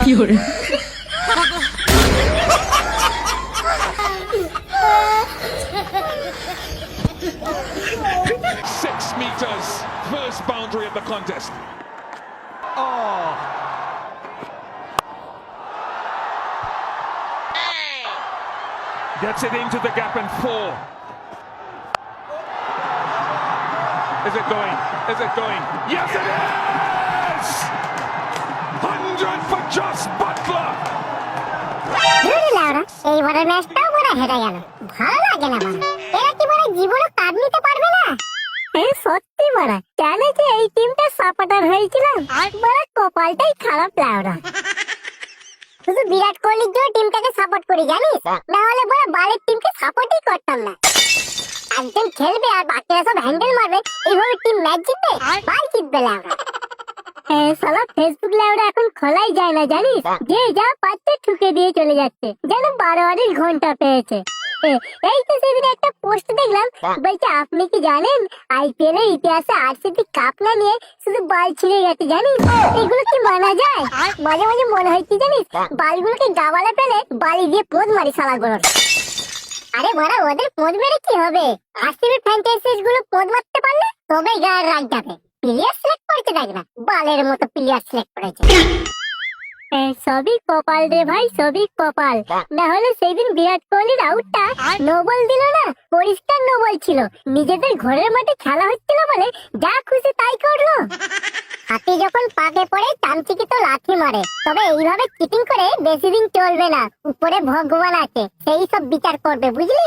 ，Six meters, first boundary of the contest. Oh. Gets it into the gap and four. Is it going? Is it going? Yes, it is! 100 for Josh Butler! ধরে লাউরা এইবারের ম্যাচটাও বড় হেরে গেল। ভালো লাগে না বড় এরা কি বড় জীবনে নিতে পারবে না? এই সত্যি বড় কেন যে এই টিমটা সাপোর্টার হয়েছিলাম? বড় কপালটাই খারাপ লাউরা। শুধু বিরাট কোহলির জন্য টিমটাকে সাপোর্ট করি জানিস? না হলে বড় বালের টিমকে সাপোর্টই করতাম না। একজন খেলবে আর বাকিরা সব হ্যান্ডেল মারবে এইভাবে টিম ম্যাচ জিতবে বাল জিতবে লাউরা। সালা ফেসবুক এখন খোলাই যায় না, জানিস? যে যা পাচ্ছে ঠুকে দিয়ে চলে যাচ্ছে। যেন বারো আড়ির ঘণ্টা পেয়েছে। এই তো সেদিন একটা পোস্ট দেখলাম। বলছে, আপনি কি জানেন? আইপিএল এর ইতিহাসে আরসিবি কাপ না নিয়ে শুধু বাল ছিঁড়ে গেছে, জানিস? এগুলো কি মানা যায়? মাঝে মাঝে মনে হয় কি জানিস? বালগুলোকে গাবালে পেলে বালি দিয়ে পোদ মারি শালাগুলোর আরে বড়া ওদের পোদ মেরে কি হবে? আরসিবি ফ্র্যাঞ্চাইজিসগুলো পোদ মারতে পারলে তবে গায়ের রাগ যাবে। প্লেয়ার করেছে দেখ না, বালের মতো প্লেয়ার সিলেক্ট করেছে সবই কপাল রে ভাই, সবই কপাল। না হলে সেদিন বিরাট কোহলির আউটটা নোবল দিল না, পরিষ্কার নোবল ছিল। নিজেদের ঘরের মাঠে খেলা হচ্ছিল বলে যা খুশি তাই করল। হাতি যখন পাকে পড়ে, চামচিকি তো লাথি মারে। তবে এইভাবে চিটিং করে বেশি দিন চলবে না, উপরে ভগবান আছে, সেই সব বিচার করবে, বুঝলি?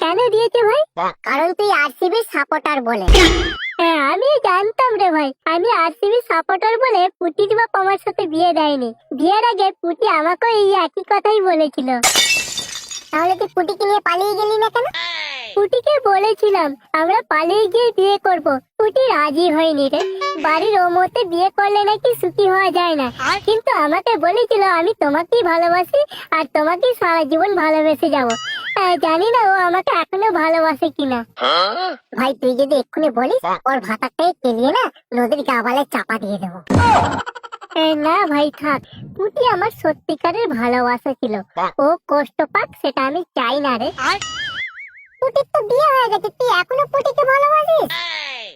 কেন দিয়েছে ভাই? কারণ তুই আরসিবি সাপোর্টার বলে। হ্যাঁ আমি জানতাম রে ভাই। আমি আরসিবি সাপোর্টার বলে পুটির বাপ আমার সাথে বিয়ে দেয়নি। বিয়ের আগে পুটি আমাকে এই একই কথাই বলেছিল। তাহলে তুই পুটিকে নিয়ে পালিয়ে গেলি না কেন? পুটিকে বলেছিলাম আমরা পালিয়ে গিয়ে বিয়ে করব। পুটি রাজি হয়নি রে। বাড়ির ও মতে বিয়ে করলে নাকি সুখী হওয়া যায় না। কিন্তু আমাকে বলেছিল আমি তোমাকেই ভালোবাসি আর তোমাকেই সারা জীবন ভালোবেসে যাব। জানি না ও আমাকে এখনও ভালোবাসে কিনা। ভাই তুই যদি এক্ষুনি বলিস ওর ভাতাটাই কেলিয়ে না নদীর গাবালে চাপা দিয়ে দেবো। না ভাই থাক। পুটি আমার সত্যিকারের ভালোবাসা ছিল। ও কষ্ট পাক সেটা আমি চাই না রে। পুটির তো বিয়ে হয়ে গেছে। তুই এখনও পুটিকে ভালোবাসিস?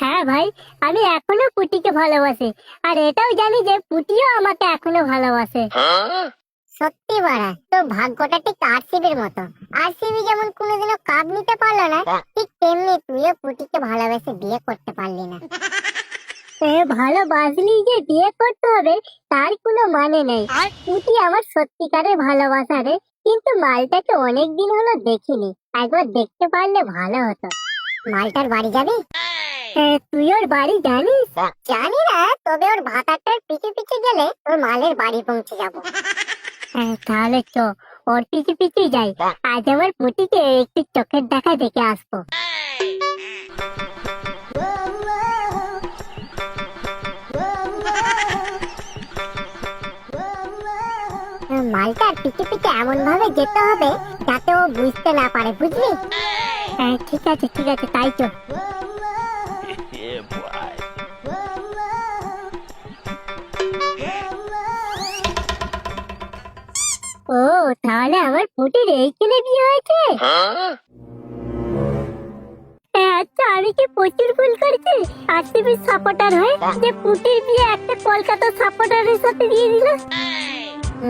হ্যাঁ ভাই আমি এখনও পুটিকে ভালোবাসি। আর এটাও জানি যে পুটিও আমাকে এখনও ভালোবাসে। সত্যি বাড়া তোর ভাগ্যটা ঠিক আরসিবির মতো। আরসিবি যেমন কোনোদিনও কাপ নিতে পারল না ঠিক তেমনি তুইও পুটিকে ভালোবেসে বিয়ে করতে পারলি না। ভালোবাসলি যে বিয়ে করতে হবে তার কোনো মানে নেই। পুটি আমার সত্যিকারের ভালোবাসা রে। কিন্তু মালটাকে অনেক দিন হলো দেখিনি। একবার দেখতে পারলে ভালো হতো। মালটার বাড়ি যাবি এ, তুই ওর বাড়ি জানিস? জানি না তবে ওর ভাতারটার পিছু পিছু গেলে ওর মালের বাড়ি পৌঁছে যাব। হ্যাঁ, তাহলে চ ওর পিছু পিছু যাই। আজ আমার পুটিকে একটু চোখের দেখা দেখে আসব। মালটার পিছু পিছু এমন ভাবে যেতে হবে যাতে ও বুঝতে না পারে বুঝলি? হ্যাঁ ঠিক আছে ঠিক আছে তাই তো ও তাহলে আমার পুটির এইখানে বিয়ে হয়েছে? হ্যাঁ, আচ্ছা আমি কি প্রচুর ভুল করেছি? আরসিবির সাপোর্টার হয়ে যে পুটির বিয়ে একটা কলকাতা সাপোর্টারের সাথে দিয়ে দিল?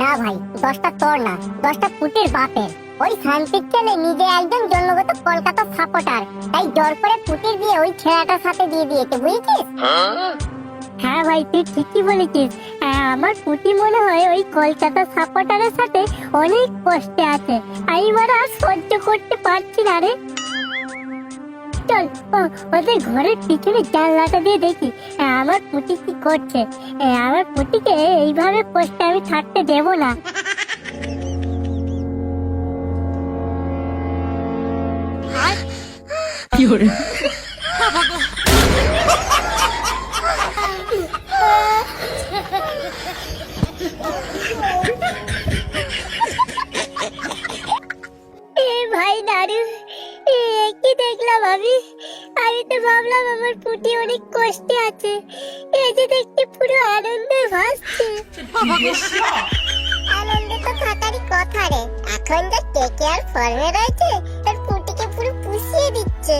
না ভাই, দশটা তোর না, দশটা পুটির বাপের। ওই শান্তির ছেলে নিজে একজন জন্মগত কলকাতা সাপোর্টার, তাই জোর করে পুটির বিয়ে ওই ছেলেটার সাথে দিয়ে দিয়েছে, বুঝেছিস? হ্যাঁ ভাই, তুই ঠিকই বলেছিস। আমার পুটি মনে হয় ওই কলকাতা সাপোর্টারের সাথে অনেক কষ্টে আছে। আমি আর সহ্য করতে পারছি না রে। চল ওদের ঘরের পিছনে জানলাটা দিয়ে দেখি। আমার পুটি কি করছে? আমার পুটিকে এইভাবে পোস্টে আমি থাকতে দেবো না। এ তো ভাবলাম আমার পুটি অনেক কষ্টে আছে। এই যে দেখতে পুরো আনন্দে ভাসছে। আনন্দে তো থাকারই কথা রে। এখন যা কেকে আর ফর্মে রয়েছে, তার পুটিকে পুরো পুষিয়ে দিচ্ছে।